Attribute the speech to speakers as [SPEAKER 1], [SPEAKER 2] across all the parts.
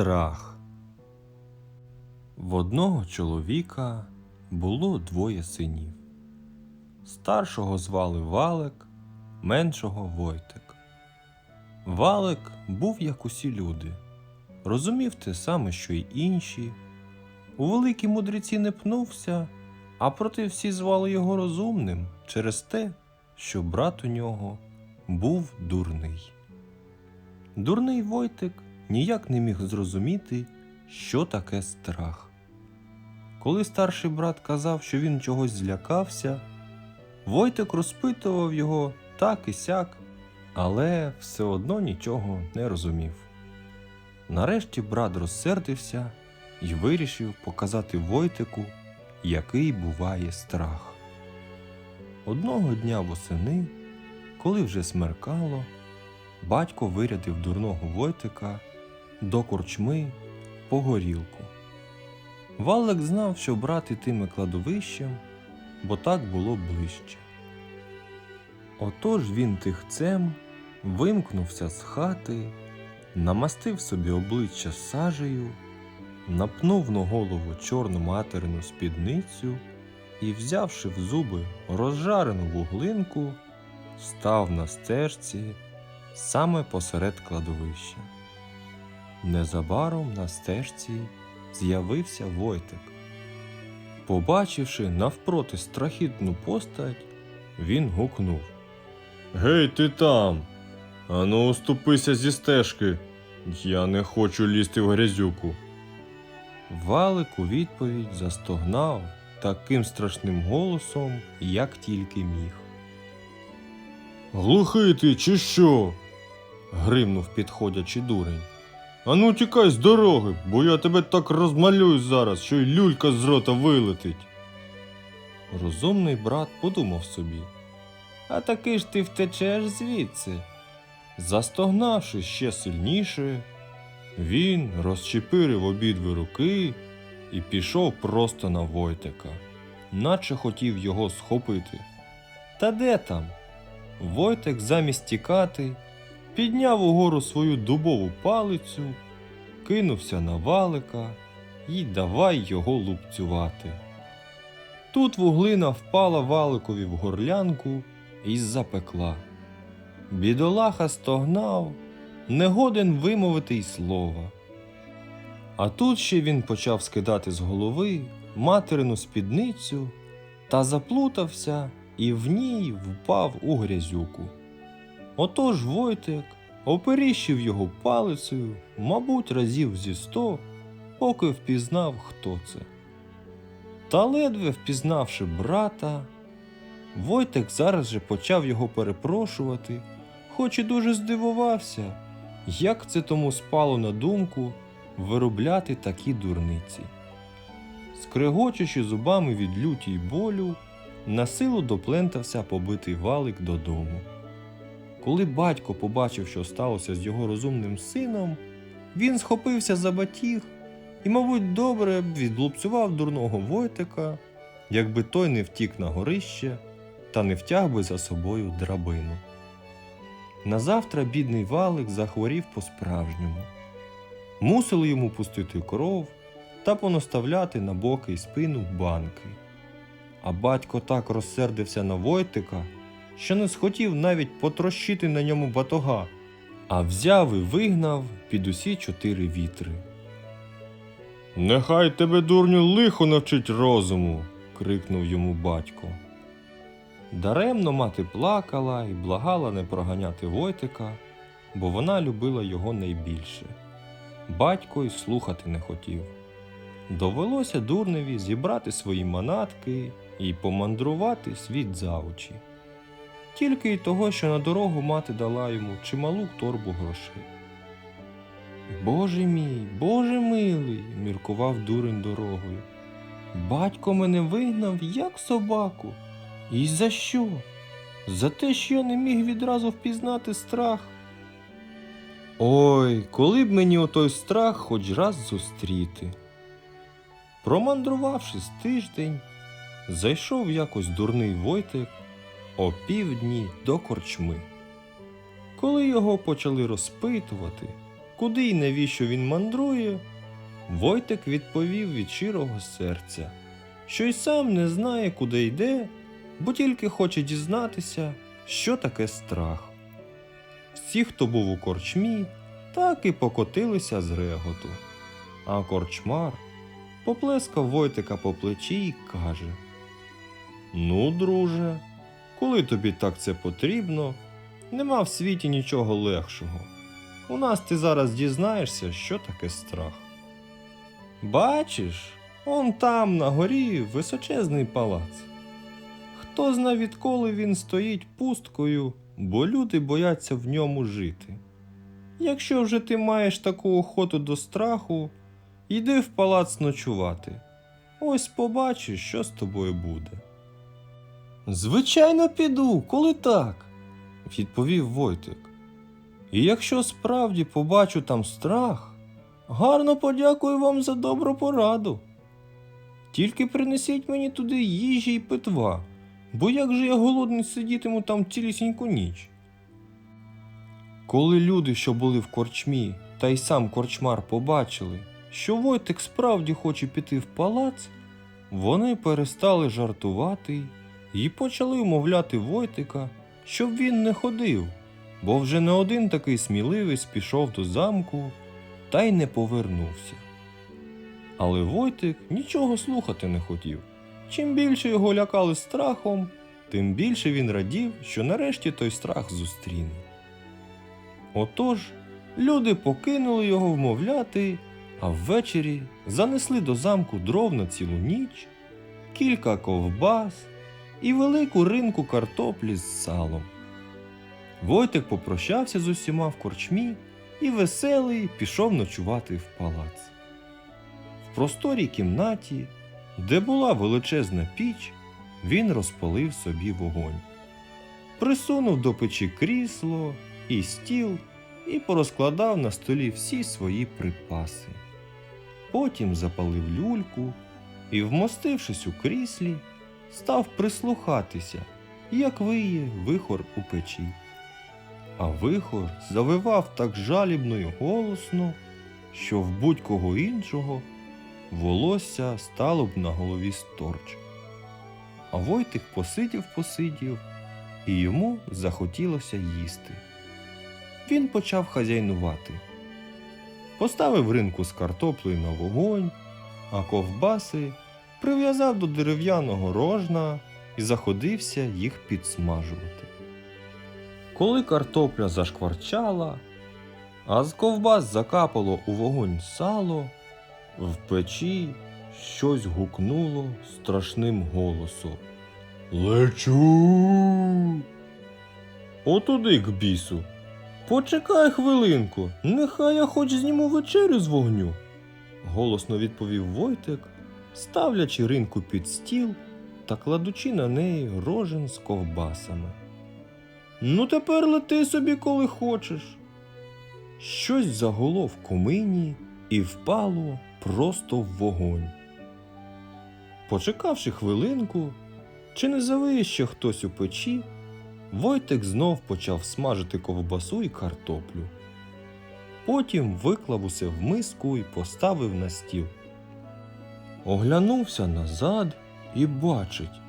[SPEAKER 1] Страх. В одного чоловіка було двоє синів. Старшого звали Валик, меншого Войтик. Валик був як усі люди, розумів те саме, що й інші. У великі мудреці не пнувся, а проте всі звали його розумним через те, що брат у нього був дурний. Дурний Войтик ніяк не міг зрозуміти, що таке страх. Коли старший брат казав, що він чогось злякався, Войтик розпитував його так і сяк, але все одно нічого не розумів. Нарешті брат розсердився і вирішив показати Войтику, який буває страх. Одного дня восени, коли вже смеркало, батько вирядив дурного Войтика до корчми по горілку. Валик знав, що брат ітиме кладовищем, бо так було ближче. Отож він тихцем вимкнувся з хати, намастив собі обличчя сажею, напнув на голову чорну материну спідницю і, взявши в зуби розжарену вуглинку, став на стежці саме посеред кладовища. Незабаром на стежці з'явився Войтик. Побачивши навпроти страхітну постать, він гукнув Гей, ти там! Ану, уступися зі стежки. Я не хочу лізти в грязюку. Валик у відповідь застогнав таким страшним голосом, як тільки міг. Глухий ти, чи що? гримнув підходячи дурень. Ану тікай з дороги, бо я тебе так розмалюю зараз, що й люлька з рота вилетить. Розумний брат подумав собі. А таки ж ти втечеш звідси. Застогнавши ще сильніше, він розчепирив обидві руки і пішов просто на Войтика, наче хотів його схопити. Та де там? Войтик замість тікати підняв угору свою дубову палицю, кинувся на валика і давай його лупцювати. Тут вуглина впала валикові в горлянку і запекла. Бідолаха стогнав, не годен вимовити й слова. А тут ще він почав скидати з голови материну спідницю та заплутався і в ній впав у грязюку. Отож Войтик оперіщив його палицею, мабуть, разів зі сто, поки впізнав, хто це. Та ледве впізнавши брата, Войтик зараз же почав його перепрошувати, хоч і дуже здивувався, як це тому спало на думку виробляти такі дурниці. Скригочучи зубами від люті й болю, на силу доплентався побитий валик додому. Коли батько побачив, що сталося з його розумним сином, він схопився за батіг і, мабуть, добре б відлупцював дурного Войтика, якби той не втік на горище та не втяг би за собою драбину. Назавтра бідний валик захворів по-справжньому. Мусили йому пустити кров та понаставляти на боки й спину банки. А батько так розсердився на Войтика, що не схотів навіть потрощити на ньому батога, а взяв і вигнав під усі чотири вітри. Нехай тебе, дурню, лихо навчить розуму. крикнув йому батько. Даремно мати плакала і благала не проганяти Войтика, бо вона любила його найбільше. Батько й слухати не хотів. Довелося дурневі зібрати свої манатки і помандрувати світ за очі. Тільки й того, що на дорогу мати дала йому чималу торбу грошей. Боже мій, Боже милий, міркував дурень дорогою. Батько мене вигнав, як собаку. І за що? За те, що я не міг відразу впізнати страх. Ой, коли б мені отой страх хоч раз зустріти. Промандрувавши з тиждень, зайшов якось дурний Войтик о півдні до корчми. Коли його почали розпитувати, куди й навіщо він мандрує, Войтик відповів від щирого серця, що й сам не знає, куди йде, бо тільки хоче дізнатися, що таке страх. Всі, хто був у корчмі, так і покотилися з реготу. А корчмар поплескав Войтика по плечі і каже: Ну, друже, коли тобі так це потрібно, нема в світі нічого легшого. У нас ти зараз дізнаєшся, що таке страх. Бачиш, он там на горі височезний палац. Хто зна відколи він стоїть пусткою, бо люди бояться в ньому жити. Якщо вже ти маєш таку охоту до страху, йди в палац ночувати. Ось побачиш, що з тобою буде. Звичайно, піду, коли так, відповів Войтик. І якщо справді побачу там страх, гарно подякую вам за добру пораду. Тільки принесіть мені туди їжі й питва, бо як же я голодний сидітиму там цілісіньку ніч. Коли люди, що були в корчмі, та й сам корчмар побачили, що Войтик справді хоче піти в палац, вони перестали жартувати і почали умовляти Войтика, щоб він не ходив, бо вже не один такий сміливець пішов до замку та й не повернувся. Але Войтик нічого слухати не хотів. Чим більше його лякали страхом, тим більше він радів, що нарешті той страх зустріне. Отож, люди покинули його вмовляти, а ввечері занесли до замку дров на цілу ніч, кілька ковбас і велику ринку картоплі з салом. Войтик попрощався з усіма в корчмі і веселий пішов ночувати в палац. В просторій кімнаті, де була величезна піч, він розпалив собі вогонь. Присунув до печі крісло і стіл і порозкладав на столі всі свої припаси. Потім запалив люльку і, вмостившись у кріслі, став прислухатися, як виє вихор у печі. А вихор завивав так жалібно й голосно, що в будь-кого іншого волосся стало б на голові сторч. А Войтик посидів посидів, і йому захотілося їсти. Він почав хазяйнувати. Поставив ринку з картоплею на вогонь, а ковбаси прив'язав до дерев'яного рожна і заходився їх підсмажувати. Коли картопля зашкварчала, а з ковбас закапало у вогонь сало, в печі щось гукнуло страшним голосом. Лечу. Отуди к бісу. Почекай хвилинку, нехай я хоч зніму вечерю з вогню. голосно відповів Войтик, ставлячи ринку під стіл та кладучи на неї рожен з ковбасами. Ну, тепер лети собі, коли хочеш. Щось загуло в комині і впало просто в вогонь. Почекавши хвилинку, чи не завиє ще хтось у печі, Войтик знов почав смажити ковбасу і картоплю. Потім виклав усе в миску і поставив на стіл. Оглянувся назад і бачить,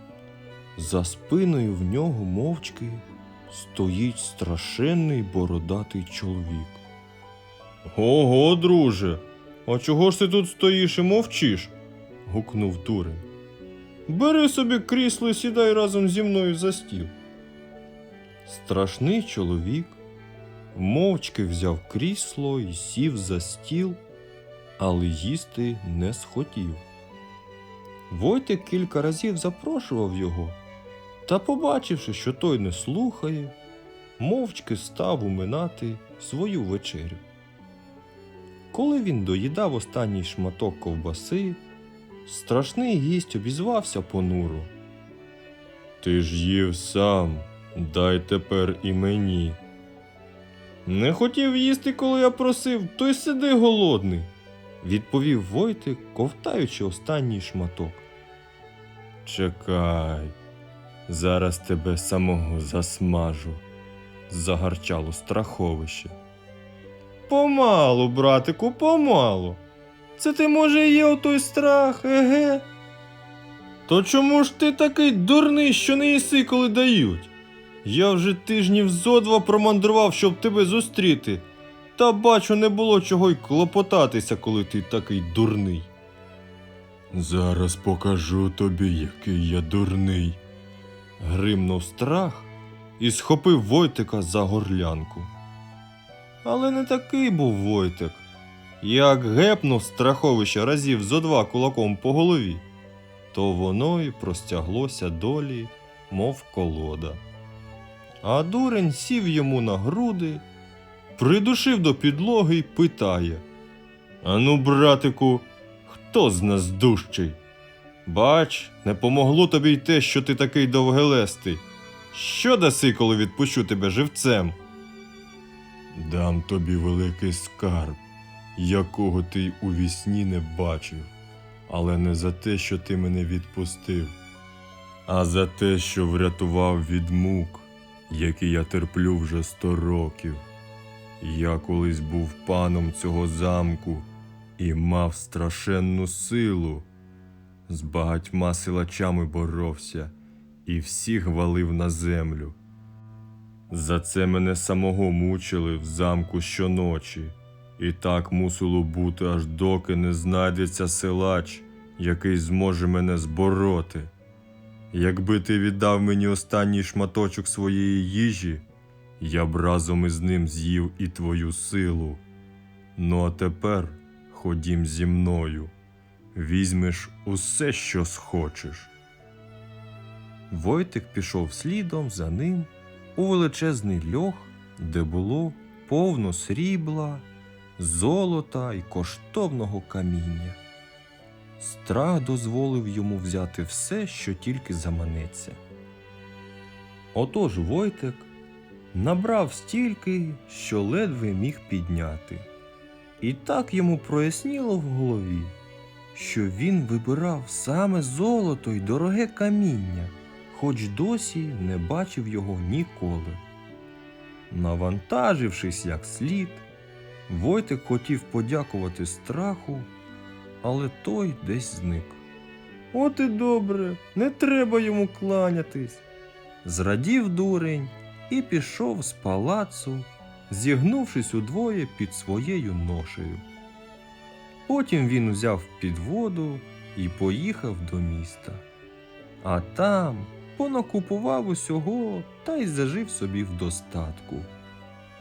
[SPEAKER 1] за спиною в нього мовчки стоїть страшенний бородатий чоловік. Ого, друже, а чого ж ти тут стоїш і мовчиш? гукнув дурень. Бери собі крісло і сідай разом зі мною за стіл. Страшний чоловік мовчки взяв крісло і сів за стіл, але їсти не схотів. Войтик кілька разів запрошував його, та, побачивши, що той не слухає, мовчки став уминати свою вечерю. Коли він доїдав останній шматок ковбаси, страшний гість обізвався понуро. Ти ж їв сам, дай тепер і мені. Не хотів їсти, коли я просив, то й сиди голодний, відповів Войтик, ковтаючи останній шматок. Чекай, зараз тебе самого засмажу, загарчало страховище. помалу, братику, помалу. Це ти, може, є отой страх, еге? То чому ж ти такий дурний, що не їси, коли дають? Я вже тижнів зо два промандрував, щоб тебе зустріти. Та бачу, не було чого й клопотатися, коли ти такий дурний. Зараз покажу тобі, який я дурний. Гримнув страх і схопив Войтика за горлянку. Але не такий був Войтик. Як гепнув страховище разів зо два кулаком по голові, то воно й простяглося долі, мов колода. А дурень сів йому на груди, придушив до підлоги й питає: Ану, братику, хто з нас дужчий? Бач, не помогло тобі й те, що ти такий довгелестий. Що даси, коли відпущу тебе живцем? Дам тобі великий скарб, якого ти й у вісні не бачив, але не за те, що ти мене відпустив, а за те, що врятував від мук, які я терплю вже сто років. Я колись був паном цього замку і мав страшенну силу. З багатьма силачами боровся і всіх валив на землю. За це мене самого мучили в замку щоночі, і так мусило бути, аж доки не знайдеться силач, який зможе мене збороти. Якби ти віддав мені останній шматочок своєї їжі, я б разом із ним з'їв і твою силу. Ну а тепер ходім зі мною, візьмеш усе, що схочеш. Войтик пішов слідом за ним у величезний льох, де було повно срібла, золота і коштовного каміння. Страх дозволив йому взяти все, що тільки заманеться. Отож Войтик набрав стільки, що ледве міг підняти. І так йому проясніло в голові, що він вибирав саме золото й дороге каміння, хоч досі не бачив його ніколи. Навантажившись як слід, Войтик хотів подякувати страху, але той десь зник. От і добре, не треба йому кланятись. Зрадів дурень і пішов з палацу, зігнувшись удвоє під своєю ношею. Потім він узяв підводу і поїхав до міста. А там понакупував усього та й зажив собі в достатку.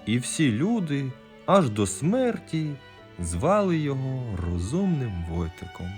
[SPEAKER 1] І всі люди аж до смерті звали його розумним Войтиком.